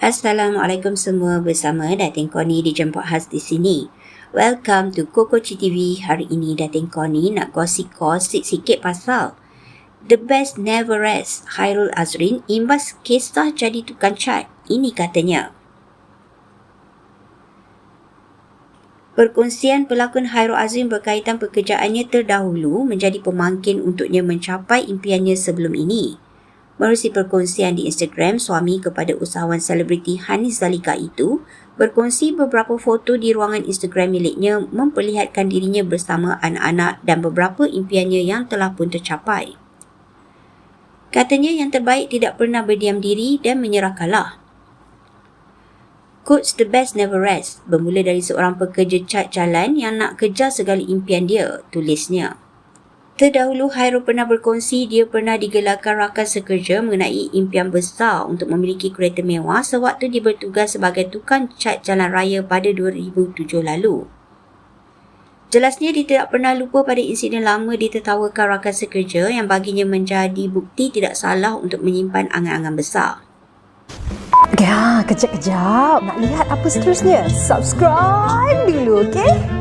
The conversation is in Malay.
Assalamualaikum semua bersama Datin Koni dijemput khas di sini. Welcome to Koko TV. Hari ini Datin Koni nak gosip-gosip sikit pasal The Best Never Rest Hairul Azrin imbas kisah jadi tukang cat. Ini katanya. Perkongsian pelakon Hairul Azrin berkaitan pekerjaannya terdahulu menjadi pemangkin untuknya mencapai impiannya sebelum ini. Melalui perkongsian di Instagram, suami kepada usahawan selebriti Hanis Zalika itu berkongsi beberapa foto di ruangan Instagram miliknya memperlihatkan dirinya bersama anak-anak dan beberapa impiannya yang telah pun tercapai. Katanya yang terbaik tidak pernah berdiam diri dan menyerah kalah. Quotes the best never rest bermula dari seorang pekerja cat jalan yang nak kejar segala impian dia, tulisnya. Terdahulu Hairul pernah berkongsi dia pernah digelarkan rakan sekerja mengenai impian besar untuk memiliki kereta mewah sewaktu dia bertugas sebagai tukang cat jalan raya pada 2007 lalu. Jelasnya dia tidak pernah lupa pada insiden lama ditertawakan rakan sekerja yang baginya menjadi bukti tidak salah untuk menyimpan angan-angan besar. Ya, kejap-kejap. Nak lihat apa seterusnya? Subscribe dulu, okey?